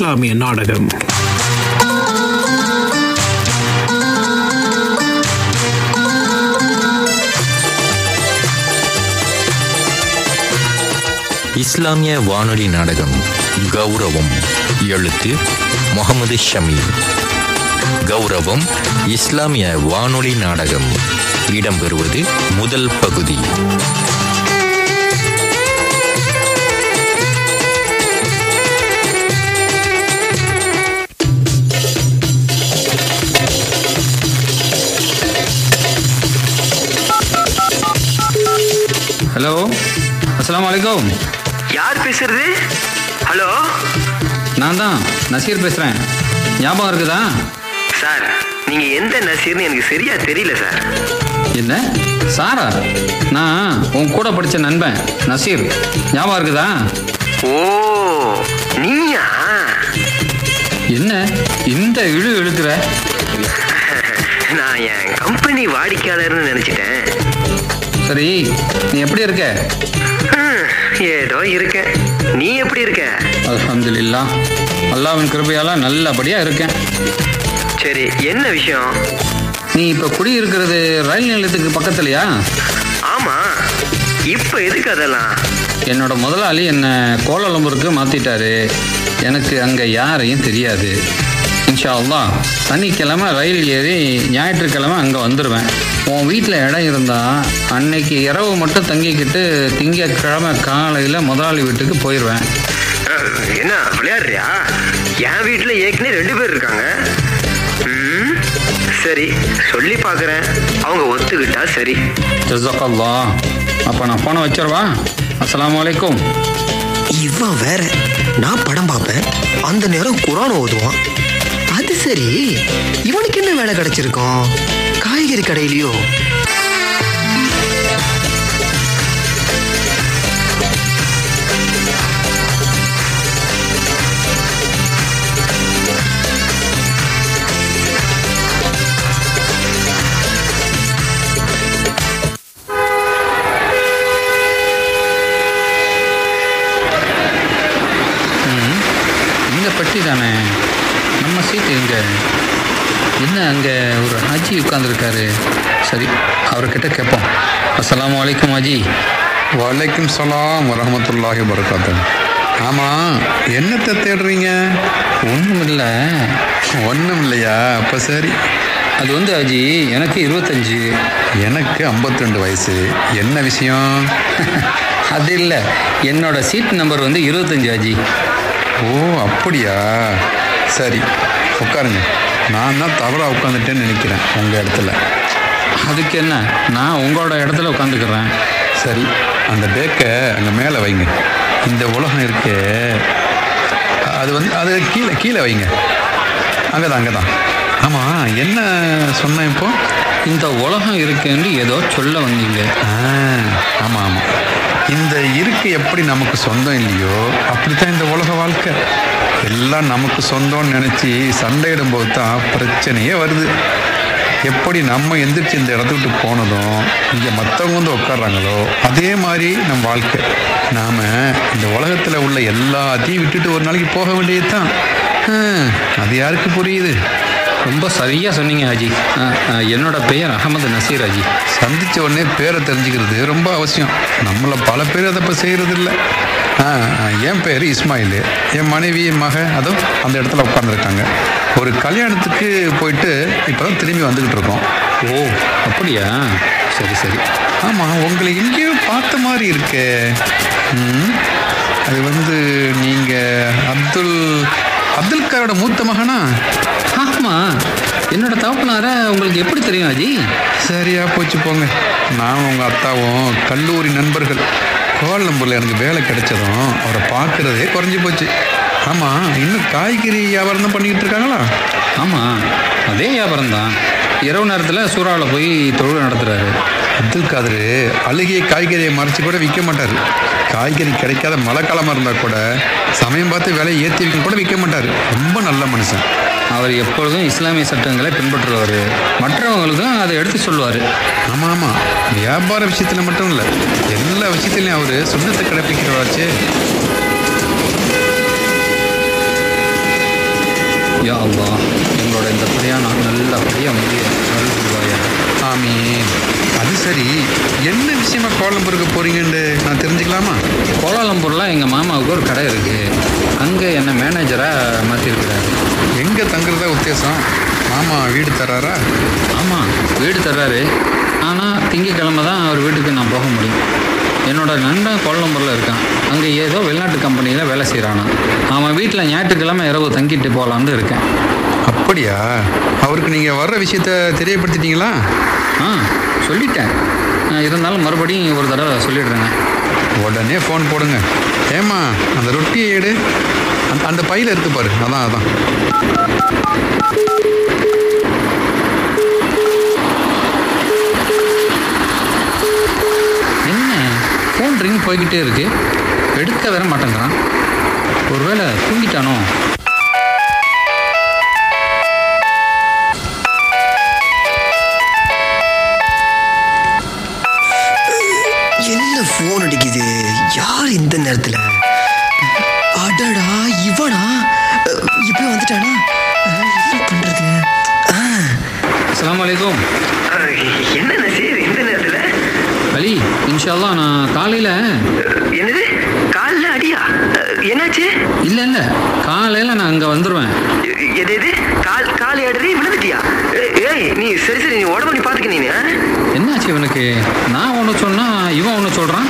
இஸ்லாமிய நாடகம். இஸ்லாமிய வானொலி நாடகம் கௌரவம் எழுத்து முகமது ஷமி. கௌரவம் இஸ்லாமிய வானொலி நாடகம். இடம்பெறுவது முதல் பகுதி. ஹலோ அஸ்ஸலாமு அலைக்கும். யார் பேசுறது? ஹலோ? நான் தான் நசீர் பேசுகிறேன் ஞாபகம் இருக்குதா? சார் நீங்க எந்த நசீர்னு எனக்கு சரியா தெரியல சார். என்ன? சாரா? நான் உன் கூட படித்த நண்பன் நசீர். ஞாபகம் இருக்குதா? ஓ நீயா? என்ன? இந்த இழு இழுக்கிற? நான் என் கம்பெனி வாடிக்கையாளர்னு நினைச்சிட்டேன். சரி நீ எப்படி இருக்க? ஏதோ இருக்கேன் நீ எப்படி இருக்க? அல்ஹம்துலில்லா. அல்லாவின் கிருபையால நல்லபடியாக இருக்கேன். சரி என்ன விஷயம்? நீ இப்போ குடியிருக்கிறது ரயில் நிலையத்துக்கு பக்கத்துலையா? ஆமா. இப்ப எதுக்கு அதெல்லாம்? என்னோட முதலாளி என்னை கோலாலம்பூருக்கு மாற்றிட்டாரு எனக்கு அங்கே யாரையும் தெரியாது. இன்ஷா அல்லாஹ் சனிக்கிழமை ரயில் ஏறி ஞாயிற்றுக்கிழமை அங்கே வந்துடுவேன் உன் வீட்டில் இடம் இருந்தால் அன்னைக்கு இரவு மட்டும் தங்கிக்கிட்டு திங்கக்கிழமை காலையில் முதலாளி வீட்டுக்கு போயிடுவேன் என்ன விளையாடுறியா? என் வீட்டுல ஏற்கனவே ரெண்டு பேர் இருக்காங்க. ம், சரி சொல்லி பார்க்கறேன் அவங்க ஒத்துக்கிட்டா சரி. ஜஸக்கல்லா அப்போ நான் ஃபோனை வச்சிடவா? அஸ்ஸலாமு அலைக்கும். இவன் வேற நான் படம் பார்ப்பேன். அந்த நேரம் குரான் ஓதுவான். வச்சிருக்கோம். காய்கறி கடையிலயோ சரி அவர்கிட்ட கேட்போம் அஸ்ஸலாமு அலைக்கும் ஹாஜி வலைக்கும் சலாம் வரமத்துல்லாஹி வரகாத்து ஆமாம் என்னத்தை தேடுறீங்க? ஒன்றும் இல்லை ஒன்றும் இல்லையா அப்போ சரி. அது வந்து ஹாஜி எனக்கு இருபத்தஞ்சு. எனக்கு 52 வயசு. என்ன விஷயம்? அது இல்லை. என்னோட சீட் நம்பர் வந்து இருபத்தஞ்சு ஹாஜி ஓ அப்படியா? சரி உட்காருங்க. நான் தான் தவறாக உட்காந்துட்டேன்னு நினைக்கிறேன் உங்கள் இடத்துல. அதுக்கு என்ன நான் உங்களோட இடத்துல உட்காந்துக்கிறேன். சரி அந்த பேக்கை அங்கே மேலே வைங்க. இந்த உலகம் இருக்கே. அது வந்து அது கீழே கீழே வைங்க. அங்கே தான் அங்கே தான் ஆமாம் என்ன சொன்னேன் இப்போ? இந்த உலகம் இருக்குன்னு ஏதோ சொல்ல வந்தீங்க. ஆமாம் ஆமாம் இந்த இருக்கு எப்படி நமக்கு சொந்தம் இல்லையோ அப்படித்தான் இந்த உலக வாழ்க்கை. எல்லாம் நமக்கு சொந்தம்னு நினச்சி சண்டையிடும் போது தான் பிரச்சனையே வருது. எப்படி நம்ம எந்திரிச்சு இந்த இடத்த விட்டு போனதும் இங்கே மற்றவங்க வந்து உட்கார்றாங்களோ அதே மாதிரி நம் வாழ்க்கை. நாம் இந்த உலகத்தில் உள்ள எல்லாத்தையும் விட்டுட்டு ஒரு நாளைக்கு போக வேண்டியது தான் அது யாருக்கு புரியுது? ரொம்ப சரியாக சொன்னீங்க ஹாஜி என்னோட பெயர் அகமது நசீர் ஹாஜி சந்திச்ச உடனே பேரை தெரிஞ்சுக்கிறது ரொம்ப அவசியம். நம்மள பல பேர் அதை இப்போ செய்கிறது இல்லை என் பேர் இஸ்மாயில். என் மனைவி என் மக அதோ அந்த இடத்துல உட்காந்துருக்காங்க ஒரு கல்யாணத்துக்கு போயிட்டு இப்போ தான் திரும்பி வந்துக்கிட்டு இருக்கோம். ஓ அப்படியா? சரி சரி. ஆமாம் உங்களை எங்கேயோ பார்த்த மாதிரி இருக்கே. ம், அது வந்து நீங்கள் அப்துல் அப்துல் காரோட மூத்த மகனா? ஆமாம் என்னோட தகப்பனார உங்களுக்கு எப்படி தெரியும் ஹாஜி சரியா போச்சு போங்க. நானும் உங்கள் அத்தாவும் கல்லூரி நண்பர்கள். கோலம்பூரில் எனக்கு வேலை கிடைச்சதும் அவரை பார்க்குறதே குறைஞ்சி போச்சு. ஆமாம் இன்னும் காய்கறி வியாபாரம் தான் பண்ணிக்கிட்டு இருக்காங்களா? ஆமாம் அதே வியாபாரம் தான். இரவு நேரத்தில் சூறாவில் போய் தொழில் நடத்துகிறாரு அப்துல் காதர் அழுகிய காய்கறியை மறைச்சு கூட விற்க மாட்டார். காய்கறி கிடைக்காத மழை காலமாக இருந்தால் கூட சமயம் பார்த்து விலையை ஏற்றி வைக்க கூட விற்க மாட்டார். ரொம்ப நல்ல மனுஷன். அவர் எப்பொழுதும் இஸ்லாமிய சட்டங்களை பின்பற்றுவார் மற்றவங்களுக்கும் அதை எடுத்து சொல்லுவார். ஆமாம் ஆமாம் வியாபார விஷயத்தில் மட்டும் இல்லை எல்லா விஷயத்துலையும் அவர் சுண்ணத்தை கடைப்பிடிக்கிறவராச்சே. யா அல்லா எங்களோட இந்த பிரயாணம் நல்லபடியாக முடிய அருள் புரிவாயா ஆமீன். அது சரி. என்ன விஷயமா கோலம்பூருக்கு போறீங்கன்னு நான் தெரிஞ்சுக்கலாமா? கோலாலம்பூரில் எங்கள் மாமாவுக்கு ஒரு கடை இருக்குது அங்கே என்னை மேனேஜராக மாற்றிருக்கிறாரு எங்கே தங்குறதா உத்தேசம்? மாமா வீடு தராரா ஆமாம் வீடு தர்றாரு. ஆனால் திங்கக்கிழமை தான் அவர் வீட்டுக்கு நான் போக முடியும். என்னோட நண்பன் கோலம்பூரில் இருக்கான். அங்கே ஏதோ வெளிநாட்டு கம்பெனியில் வேலை செய்கிறானா அவன் வீட்டில் ஞாயிற்றுக்கிழமை இரவு தங்கிட்டு போகலான்னு இருக்கேன். அப்படியா? அவருக்கு நீங்கள் வர்ற விஷயத்த தெரியப்படுத்திட்டீங்களா? ஆ சொல்லிட்டேன். இருந்தாலும் மறுபடியும் ஒரு தடவை சொல்லிடுறேங்க. உடனே ஃபோன் போடுங்க. ஏமா அந்த ரொட்டியை எடு. அந்த அந்த பையில் இருக்கு பாரு. அதான் அதான். என்ன? ஃபோன் ரிங் போய்கிட்டே இருக்கு. எடுக்க வர மாட்டேங்கிறான். ஒருவேளை தூங்கிட்டானோ? என்ன ஃபோன் அடிக்குது? யார் இந்த நேரத்துல? அடடா இவனா? அஹ், இப்படி வந்துட்டானா? என்ன பண்றது? ஆ, அஸ்ஸலாமு அலைக்கும். என்ன நசீர் இந்த நேரத்துல? அலி இன்ஷால்லா நான் காலையில் என்னது காலில் அடியா அஹ், என்னாச்சு இல்லை இல்லை காலையில் நான் அங்கே வந்துடுவேன் எ- எது எது கால் கால் ஆடுறி விழுந்துட்டியா? ஏய், நீ சரி சரி நீ உடம்பு நீ பாத்துக்க நீ? என்னாச்சு இவனுக்கு? நான் ஒன்று சொன்னால் இவன் ஒன்று சொல்கிறான்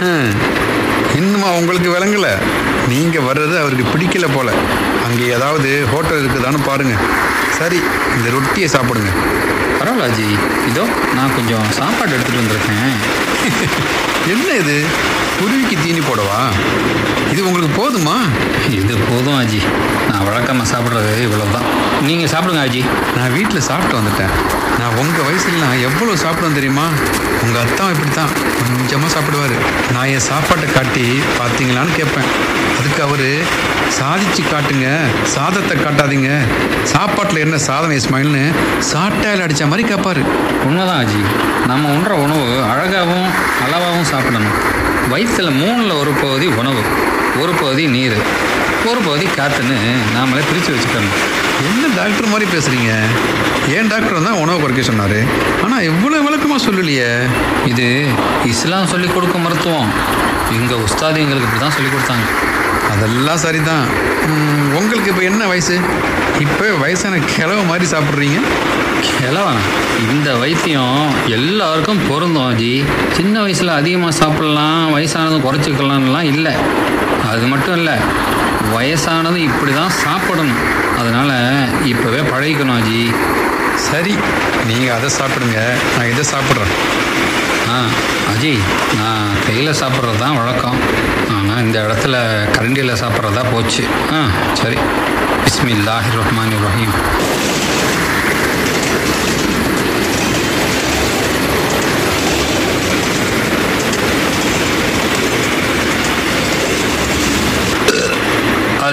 ஹம். இன்னுமா உங்களுக்கு விளங்கல. நீங்கள் வர்றது அவருக்கு பிடிக்கல போல. அங்கே ஏதாவது ஹோட்டல் இருக்குதான்னு பாருங்க. சரி இந்த ரொட்டியை சாப்பிடுங்க. பரவாயில்ல இதோ நான் கொஞ்சம் சாப்பாடு எடுத்துகிட்டு வந்திருக்கேன். என்ன இது? குருவிக்கு தீனி போடவா? இது உங்களுக்கு போதுமா? இது போதும் அஜி நான் வழக்கமாக சாப்பிட்றது இவ்வளோதான் நீங்கள் சாப்பிடுங்க அஜி நான் வீட்டில் சாப்பிட்டு வந்துட்டேன். நான் உங்கள் வயசுலாம் எவ்வளோ சாப்பிடுவேன் தெரியுமா? உங்கள் அத்தான் இப்படி தான் கொஞ்சமாக சாப்பிடுவார். நான் என் சாப்பாட்டை காட்டி பார்த்தீங்களான்னு கேட்பேன். அதுக்கு அவர் சாதிச்சு காட்டுங்க. சாதத்தை காட்டாதீங்க. சாப்பாட்டில் என்ன சாதம் இஸ்மாயில்னு சாட்டையில் அடித்த மாதிரி கேட்பாரு. உண்மைதான் அஜி நம்ம உண்ற உணவு அழகாகவும் அளவாகவும் சாப்பிடணும். வயிற்றில் மூணில் ஒரு பகுதி உணவு ஒரு பகுதி நீர் ஒரு பகுதி காற்றுன்னு நாமளே பிரித்து வச்சுக்கணும். என்ன டாக்டர் மாதிரி பேசுகிறீங்க ஏன் டாக்டர் தான் உணவு குறைக்க சொன்னார்? ஆனால் இவ்வளோ விளக்கமாக சொல்லலையே. இது இஸ்லாம் சொல்லிக் கொடுக்கும் மருத்துவம். எங்கள் உஸ்தாது எங்களுக்கு இப்படி தான் சொல்லிக் கொடுத்தாங்க. அதெல்லாம் சரிதான். உங்களுக்கு இப்போ என்ன வயசு? இப்போ வயசான கிழவு மாதிரி சாப்பிட்றீங்க? கிழவன் இந்த வைத்தியம் எல்லாருக்கும் பொருந்தும் அஜி சின்ன வயசில் அதிகமாக சாப்பிடலாம் வயசானதும் குறைச்சிக்கலாம்லாம் இல்லை. அது மட்டும் இல்லை வயசானதும் இப்படி தான் சாப்பிடணும். அதனால் இப்போவே பழகிக்கணும் அஜி சரி நீங்கள் அதை சாப்பிடுங்க நான் இதை சாப்பிட்றேன். ஆ அஜி நான் கையில் சாப்பிட்றது தான் வழக்கம். ஆனால் இந்த இடத்துல கரண்டியில் சாப்பிட்றதா போச்சு. ஆ சரி. பிஸ்மில்லாஹி ரஹ்மான் ரஹீம்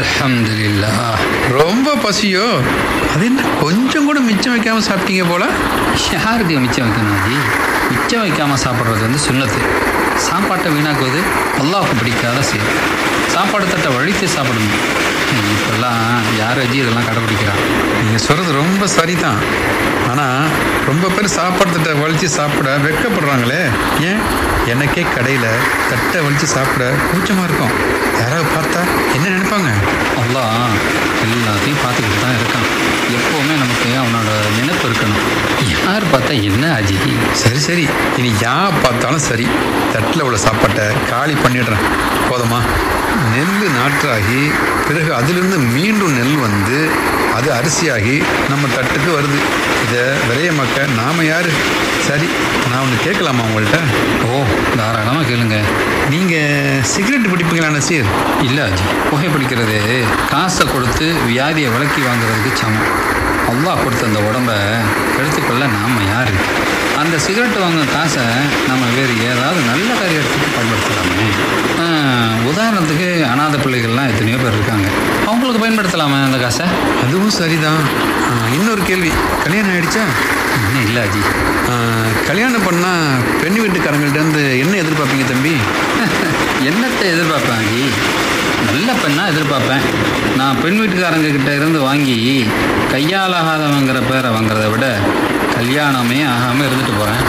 அல்ஹம்துலில்லாஹ். ரொம்ப பசியோ? அது என்ன கொஞ்சம் கூட மிச்சம் வைக்காமல் சாப்பிட்டீங்க போல? யாருக்கு மிச்சம் வைக்கணும் அஜி மிச்சம் வைக்காமல் சாப்பிட்றது வந்து சுண்ணத்து. சாப்பாட்டை வீணாக்குவது அல்லாஹ்வுக்கு பிடிக்காத செயல். சாப்பாடு தட்டை வழித்து சாப்பிடணும். இப்போல்லாம் யார் அஜி இதெல்லாம் கடைப்பிடிக்கிறான் நீங்கள் சொல்கிறது ரொம்ப சரிதான். ஆனால் ரொம்ப பேர் சாப்பாடு தட்டை வலித்து சாப்பிட வெட்கப்படுறாங்களே ஏன்? எனக்கே கடையில் தட்டை வலித்து சாப்பிட கூச்சமாக இருக்கும். யாராவது பார்த்தா என்ன நினைப்பாங்க அல்லாஹ் எல்லாத்தையும் பார்த்துக்கிட்டு தான் இருக்கான். எப்போவுமே நமக்கு அவனோட நினைப்பு இருக்கணும். யார் பார்த்தா என்ன அஜி சரி சரி. இனி யார் பார்த்தாலும் சரி. தட்டில் உள்ள சாப்பாட்டை காலி பண்ணிடுறேன். போதுமா? நெல் நாற்றாகி பிறகு அதிலிருந்து மீண்டும் நெல் வந்து அது அரிசியாகி நம்ம தட்டுக்கு வருது. இதை விரையமாக்க நாம யார்? சரி நான் ஒன்று கேட்கலாமா உங்கள்கிட்ட ஓ தாராளமாக கேளுங்க. நீங்கள் சிகரெட் பிடிப்பீங்களா நசீர்? இல்லை அஜி. புகைப்பிடிக்கிறது காசை கொடுத்து வியாதியை விலக்கி வாங்குறதுக்கு சமம். அல்லாஹ் கொடுத்த அந்த உடம்ப எடுத்துக்கொள்ள நாம் யார்? அந்த சிகரெட் வாங்க காசை நம்ம வேறு ஏதாவது நல்ல காரியத்துக்கு பயன்படுத்தலாமே. உதாரணத்துக்கு அனாதை பிள்ளைகள்லாம் எத்தனையோ பேர் இருக்காங்க. அவங்களுக்கு பயன்படுத்தலாமே அந்த காசை? அதுவும் சரிதான். இன்னொரு கேள்வி. கல்யாணம் ஆயிடுச்சா? இன்னும் இல்லை அஜி. கல்யாணம் பண்ணால் பெண் வீட்டுக்காரங்கள்ட்ட இருந்து என்ன எதிர்பார்ப்பீங்க தம்பி? என்னத்தை எதிர்பார்ப்பேன் அஜி? நல்ல பெண்ணா தான் எதிர்பார்ப்பேன். நான் பெண் வீட்டுக்காரங்க கிட்ட இருந்து வாங்கி கையால் ஆகாதவங்கிற பேரை வாங்குறத விட கல்யாணமே ஆகாமல் இருந்துட்டு போகிறேன்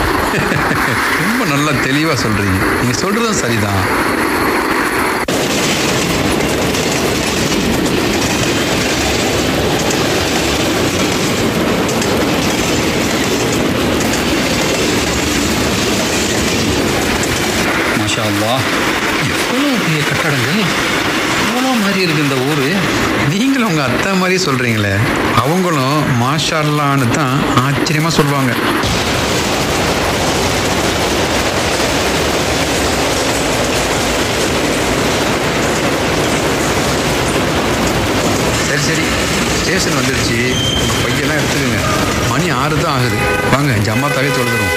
ரொம்ப நல்லா தெளிவாக சொல்கிறீங்க நீங்கள் சொல்கிறதும் சரிதான். மாஷா அல்லாஹ். எவ்வளோ பெரிய கட்டடங்கள். மாதிரி இருக்கு இந்த ஊர் நீங்களும் உங்கள் அத்தை மாதிரி சொல்கிறீங்களே அவங்களும் மாஷால்லான்னு தான் ஆச்சரியமாக சொல்லுவாங்க சரி சரி. ஸ்டேஷன் வந்துடுச்சு உங்கள் பையெல்லாம் எடுத்துக்கோங்க. மணி ஆறு தான் ஆகுது. வாங்க ஜம்மாத்தாவே தொழுதுரும்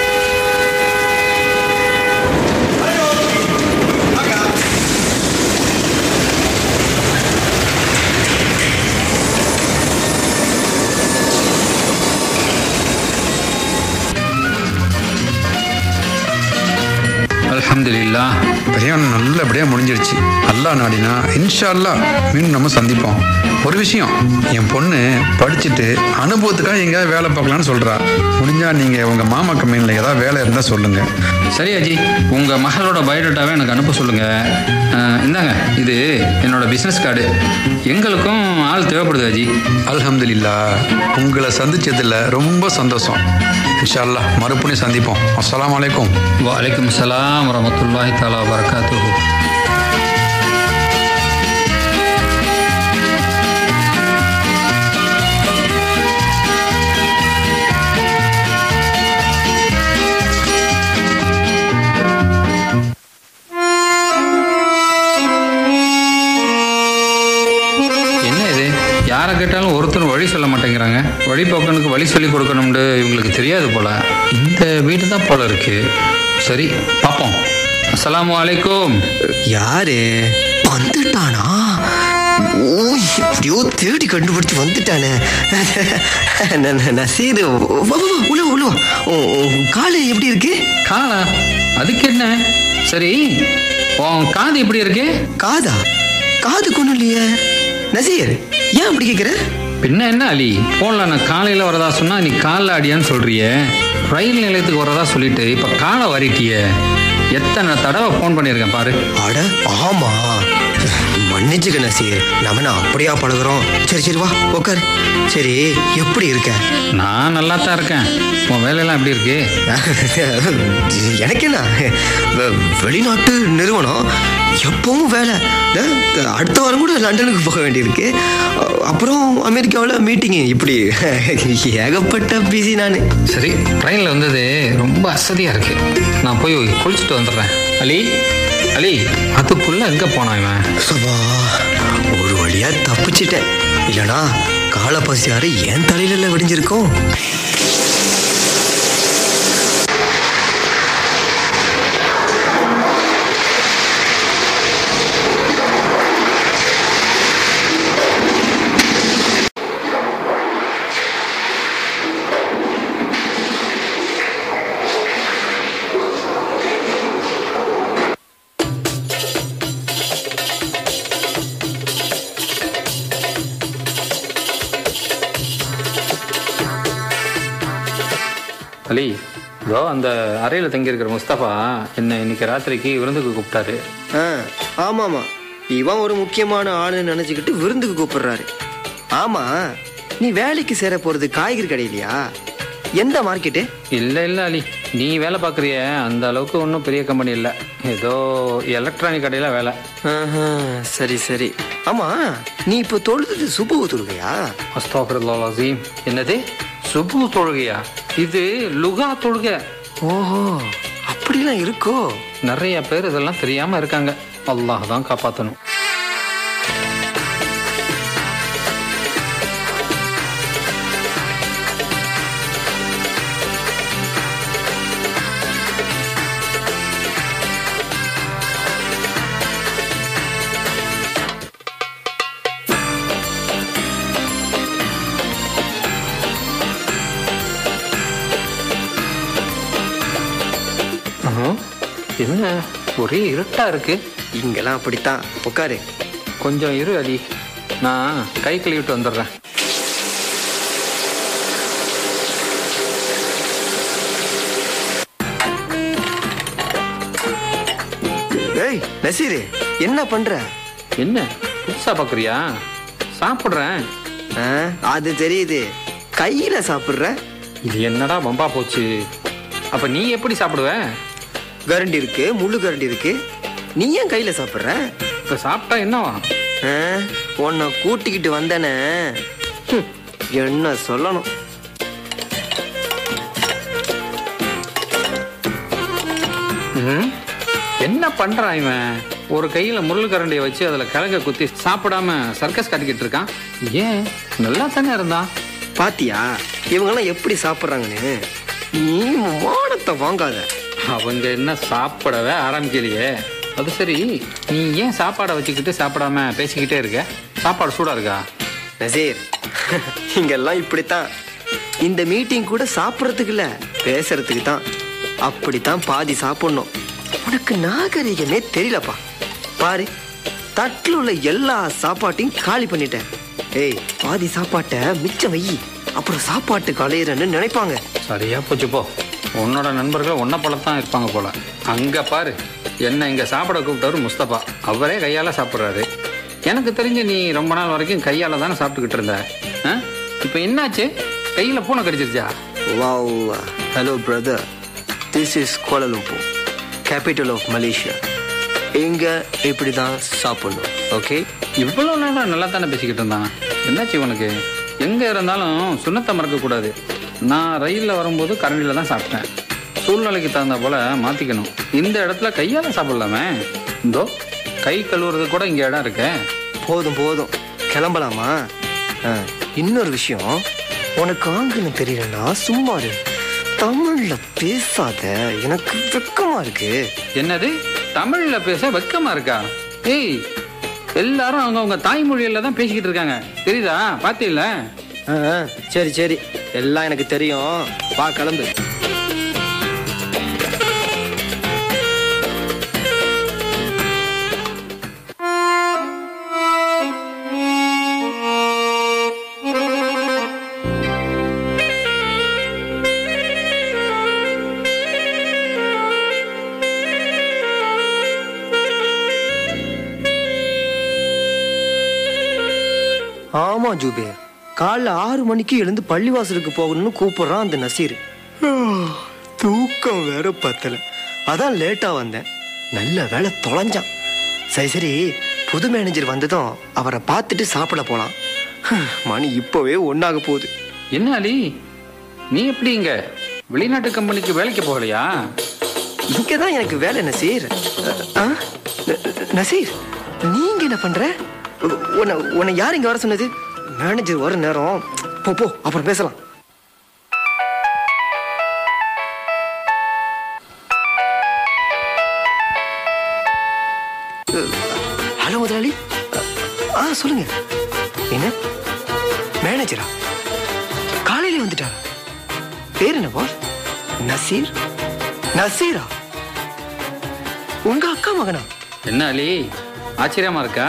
அலமதுல்லா பிரயாணம் நல்லபடியாக முடிஞ்சிருச்சு. அல்லாஹ் நாடினா இன்ஷா அல்லாஹ் மீண்டும் நம்ம சந்திப்போம். ஒரு விஷயம் என் பொண்ணு படிச்சுட்டு அனுபவத்துக்காக எங்கேயாவது வேலை பார்க்கலான்னு சொல்கிறா முடிஞ்சா நீங்கள் உங்கள் மாமா கம்பெனியில் ஏதாவது வேலை இருந்தால் சொல்லுங்கள் சரி அஜி. உங்கள் மகளோட பயோடேட்டாவை எனக்கு அனுப்ப சொல்லுங்கள் இந்தாங்க இது என்னோட பிஸ்னஸ் கார்டு எங்களுக்கும் ஆள் தேவைப்படுது அஜி. அல்ஹம்துலில்லா. உங்களை சந்திச்சதில் ரொம்ப சந்தோஷம். இன்ஷா அல்லாஹ் மறுபடியும் சந்திப்போம். அஸ்ஸலாமு அலைக்கும். வலைக்கம் சலாம் வரமத்துல்லாஹி தாலா வரகாத்துஹு மாட்டேங்கிறாங்க வழிபோக்கனுக்கு வழி சொல்லி கொடுக்கணும்னு இவங்களுக்கு தெரியாது போல. இந்த வீடு தான் போல இருக்கு. சரி பார்ப்போம் அஸ்ஸலாமு அலைக்கும். யாரு? வந்துட்டானா? எப்படியோ தேடி கண்டுபிடிச்சு வந்துட்டானே. நசீரு. உன் உன் காலு எப்படி இருக்கு? காலா? அதுக்கு என்ன? சரி உன் காது எப்படி இருக்கு? காதா? காது கொண்டு இல்லையே. நசீர் ஏன் அப்படி கேட்குற பின்ன என்ன அலி? போன்ல நான் காலையில் வரதா சொன்னா நீ காலைல அடியான்னு சொல்றிய? ரயில் நிலையத்துக்கு வரதா சொல்லிட்டு இப்போ காலை வரிட்டிய? எத்தனை தடவை ஃபோன் பண்ணியிருக்கேன் பாரு. அட ஆமா. மன்னிச்சுக்க நசீர் நம்ம அப்படியா பழகுறோம்? சரி சரி வா உட்கார் சரி எப்படி இருக்க? நான் நல்லா தான் இருக்கேன். உன் வேலையெல்லாம் எப்படி இருக்கு? எனக்கு என்ன? வெளிநாட்டு நிறுவனம் எப்பவும் வேலை. அடுத்த வாரம் கூட லண்டனுக்கு போக வேண்டியிருக்கு. அப்புறம் அமெரிக்காவில் மீட்டிங்கு இப்படி. ஏகப்பட்ட பிஸி நான். சரி ட்ரெயினில் வந்தது ரொம்ப அசதியாக இருக்கு. நான் போய் குளிச்சுட்டு வந்துடுறேன். அலி அலி அதுக்குள்ள எங்க போனான் இவன்? சபா ஒரு வழியா தப்பிச்சிட்டேன். இல்லனா கால பசியாரு என் தலையில விடிஞ்சிருக்கும். அறையில் தங்கியிருக்கிற முஸ்தபா என்னை இன்னைக்கு ராத்திரிக்கு விருந்துக்கு கூப்பிட்டாரு. ஆ ஆமாமா. இவன் ஒரு முக்கியமான ஆளுன்னு நினைச்சுக்கிட்டு விருந்துக்கு கூப்பிடுறாரு. ஆமா நீ வேலைக்கு சேர போறது காய்கறி கடையிலையா? எந்த மார்க்கெட்டு? இல்லை இல்லை அலி. நீ வேலை பார்க்குறிய அந்த அளவுக்கு ஒன்றும் பெரிய கம்பெனி இல்லை. ஏதோ எலக்ட்ரானிக் கடையில் வேலை. சரி சரி. ஆமா நீ இப்போ தொழுது சுபு தொழுகையா? அஸ்தாஃபிருல்லாஹ் அசீம் என்னது? சுபு தொழுகையா? இது லுகா தொழுகை. ஓஹோ அப்படிலாம் இருக்கோ? நிறைய பேர் இதெல்லாம் தெரியாம இருக்காங்க. அல்லாஹ் தான் காப்பாற்றணும் என்ன? ஒரே இருட்டா இருக்கு. இங்கெல்லாம் அப்படித்தான். உட்காரு. கொஞ்சம் இரு அடி நான் கை கழுவிட்டு வந்துடுறேன். ஏய் நசீரு என்ன பண்ற? என்ன? புதுசா பார்க்குறியா சாப்பிட்றேன். ஆ, அது தெரியுது. கையில சாப்பிடுற? இது என்னடா பம்பா போச்சு? அப்ப நீ எப்படி சாப்பிடுவ? கரண்டி இருக்கு முள்ளு கரண்டி இருக்கு. நீ ஏன் கையில சாப்பிடுற? இப்ப சாப்பிட்டா என்னவா? உன்னை கூட்டிக்கிட்டு வந்தேனே. என்ன சொல்லணும். என்ன பண்றான் இவன்? ஒரு கையில முருள் கரண்டியை வச்சு அதுல கிழங்க குத்தி சாப்பிடாம சர்க்கஸ் காட்டிக்கிட்டு இருக்கான். ஏன்? நல்லா தானே இருந்தான். பாத்தியா இவங்கெல்லாம் எப்படி சாப்பிடுறாங்கன்னு? நீ மானத்தை வாங்காத. அவங்க என்ன சாப்பிடவே ஆரம்பிக்கலையே. அது சரி நீ ஏன் சாப்பாடை வச்சுக்கிட்டு சாப்பிடாம பேசிக்கிட்டே இருக்க? சாப்பாடு சூடா இருக்கா? நசீர் இங்கெல்லாம் இப்படித்தான். இந்த மீட்டிங் கூட சாப்பிட்றதுக்கு இல்ல பேசுறதுக்கு தான். அப்படித்தான் பாதி சாப்பிடணும். உனக்கு நாகரிகமே தெரியலப்பா. பாரு தட்டில் உள்ள எல்லா சாப்பாட்டையும் காலி பண்ணிட்டேன். ஏய் பாதி சாப்பாட்டை மிச்சம் வை. அப்புறம் சாப்பாட்டுக்கு அலையிறேன்னு நினைப்பாங்க. சரியா போச்சு போ. உன்னோட நண்பர்கள் ஒன்ன போல தான் இருப்பாங்க போல. அங்க பாரு என்ன இங்க சாப்பிட கூப்பிட்டாரு முஸ்தபா. அவரே கையால சாப்பிட்றாரு. எனக்கு தெரிஞ்சு நீ ரொம்ப நாள் வரைக்கும் கையால தானே சாப்பிட்டுக்கிட்டு இருந்த? இப்போ என்னாச்சு? கையில பூனை கடிச்சிருச்சா? Wow hello brother this is Kuala Lumpur capital of Malaysia இங்க இப்படி தான் சாப்பிடணும் ஓகே இவ்வளவு நேரம் நல்லா தானே பேசிக்கிட்டு இருந்தான். என்னாச்சு இவனுக்கு? எங்க இருந்தாலும் சுண்ணத்தை மறக்க கூடாது நான் ரயில்ல வரும்போது கரண்டில தான் சாப்பிட்டேன். சூழ்நிலைக்கு தகுந்த போல மாத்திக்கணும். இந்த இடத்துல கையால சாப்பிடலாமே? இந்தோ கை கழுவுறது கூட இங்க இடம் இருக்கே. போதும் போதும். கிளம்பலாமா? இன்னொரு விஷயம். உனக்கு ஆங்கிலம் தெரியலன்னா சும்மா தமிழ்ல பேசாத எனக்கு வெக்கமா இருக்கு. என்னது? தமிழ்ல பேச வெக்கமா இருக்கா? ஏய் எல்லாரும் அவங்கவங்க தாய்மொழியில தான் பேசிக்கிட்டு இருக்காங்க. தெரியுதா? பாத்தீங்கள? சரி சரி. எல்லாம் எனக்கு தெரியும். வா கிளம்பு. ஆமா ஜூபே காலைல ஆறு மணிக்கு எழுந்து பள்ளிவாசலுக்கு போகணும்னு கூப்பிடுறான் அந்த நசீர். தூக்கம் வேற பத்தல. அதான் லேட்டா வந்தேன். நல்ல வேலை தொலைஞ்சான். சரி சரி புது மேனேஜர் வந்ததும் அவரை பார்த்துட்டு சாப்பிட போலாம். மணி இப்பவே ஒன்னாக போகுது. என்ன அலி? நீ எப்படி இங்க? வெளிநாட்டு கம்பெனிக்கு வேலைக்கு போகலையா? இங்கே தான் எனக்கு வேலை நசீர். நசீர் நீங்க என்ன பண்ற? உன்னை உன்னை யார் இங்க வர சொன்னது? மேனேஜர் வர நேரம். போ போ அப்புறம் பேசலாம். ஹலோ முதலாளி. ஆ சொல்லுங்க. என்ன? மேனேஜரா காலையில வந்துட்டாரா? பேர் என்ன பாஸ் நசீர்? நசீரா? உங்க அக்கா மகனா? என்ன அலி? ஆச்சரியமா இருக்கா?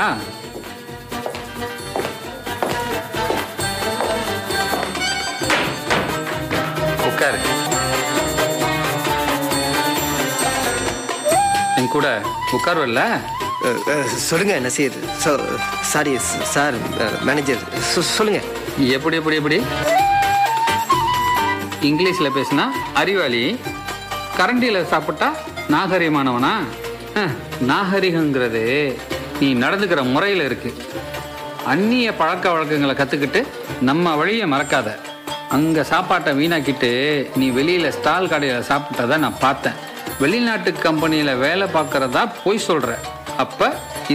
என் கூட உட்காருவல்ல? சொல்லுங்க நசீர். Sorry sir manager. சொ- சொல்லுங்க. எப்படி எப்படி எப்படி? இங்கிலீஷ்ல பேசினா அறிவாளி கரண்டியில சாப்பிட்டா நாகரிகமானவனா? நாகரிகங்கிறது நீ நடந்துக்கிற முறையில இருக்கு. அந்நிய பழக்க வழக்கங்களை கத்துக்கிட்டு நம்ம வழியை மறக்காத. அங்க சாப்பாட்டை வீணாக்கிட்டு நீ வெளியில ஸ்டால் கடையில சாப்பிட்டதை நான் பார்த்தேன். வெளிநாட்டு கம்பெனியில வேலை பார்க்கறதா போய் சொல்ற. அப்ப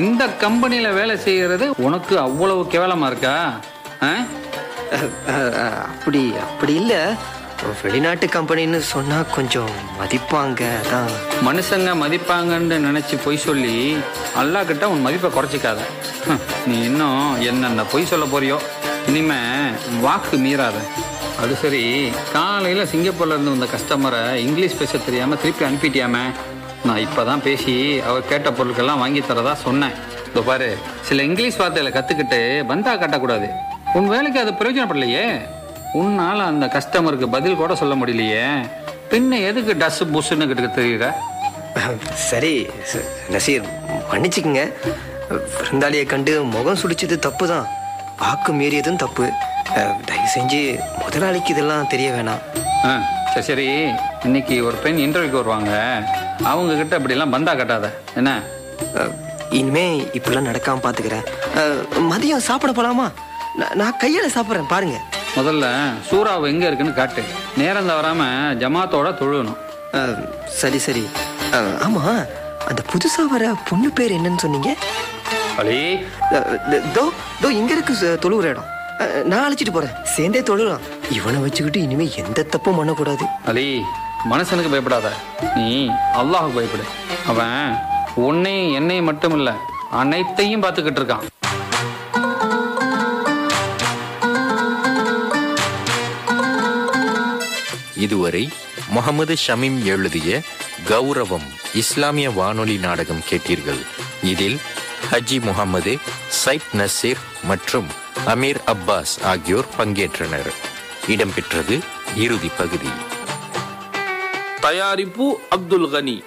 இந்த கம்பெனியில வேலை செய்யறது உனக்கு அவ்வளவு கேவலமா இருக்கா? அப்படி அப்படி இல்ல. வெளிநாட்டு கம்பெனின்னு சொன்னா கொஞ்சம் மதிப்பாங்க அதான். மனுஷங்க மதிப்பாங்கன்னு நினைச்சு பொய் சொல்லி அல்லாஹ் கிட்ட உன் மதிப்பை குறைச்சிக்காத. நீ இன்னும் என்னென்ன பொய் சொல்ல போறியோ இனிமே வாக்கு மீறாத. அது சரி. காலையில் சிங்கப்பூர்ல இருந்து வந்த கஸ்டமரை இங்கிலீஷ் பேச தெரியாம திருப்பி அனுப்பிட்டியாமே. நான் இப்பதான் பேசி அவர் கேட்ட பொருட்கள்லாம் வாங்கி தரதா சொன்னேன். இதோ பாரு சில இங்கிலீஷ் வார்த்தைகளை கத்துக்கிட்டு பந்தா கட்டக்கூடாது. உன் வேலைக்கு அது பிரயோஜனப்படலையே. உன்னால அந்த கஸ்டமருக்கு பதில் கூட சொல்ல முடியலையே. பின்ன எதுக்கு டஸ் புஷ்ன்னு கிட்ட தெரியுற? சரி நசீர் மன்னிச்சுக்குங்க. விருந்தாளியை கண்டு முகம் சுடிச்சது தப்பு தான் வாக்கு மீறியதும் தப்பு. தயவு செஞ்சு முதலாளிக்கு இதெல்லாம் தெரிய வேணாம். ஆ சரி சரி. இன்னைக்கு ஒரு பெண் இன்டர்வியூக்கு வருவாங்க. அவங்க கிட்ட அப்படிலாம் பந்தா கட்டாத. என்ன? இனிமே இப்படிலாம் நடக்காம பாத்துக்கிறேன். மதியம் சாப்பிட போலாமா? நான்- கையால சாப்பிட்றேன் பாருங்க. முதல்ல சூறாவை எங்க இருக்குன்னு காட்டு. நேரம் தவறாம ஜமாத்தோட தொழுகணும். அஹ், சரி சரி. ஆமா அந்த புதுசா வர பொண்ணு பேர் என்னன்னு சொன்னீங்க? அலி. த- தோ இங்க இருக்கு தொழுவுற இடம். நான் அழைச்சிட்டு போறேன். சேர்ந்தே தொழுலாம். இவனை வச்சுக்கிட்டு இனிமே எந்த தப்பும் பண்ணக்கூடாது. அலி மனுஷனுக்கு பயப்படாத. நீ அல்லாஹுக்கு பயப்படு. அவன் உன்னையும் என்னையும் மட்டும் இல்ல அனைத்தையும் பார்த்துக்கிட்டு இருக்கான். இதுவரை முகமது ஷமீம் எழுதிய கௌரவம் இஸ்லாமிய வானொலி நாடகம் கேட்டீர்கள். இதில் ஹஜி முகமது சைட் நசீர் மற்றும் அமீர் அப்பாஸ் ஆகியோர் பங்கேற்றனர். இடம்பெற்றது இறுதி பகுதி. தயாரிப்பு அப்துல் கனி.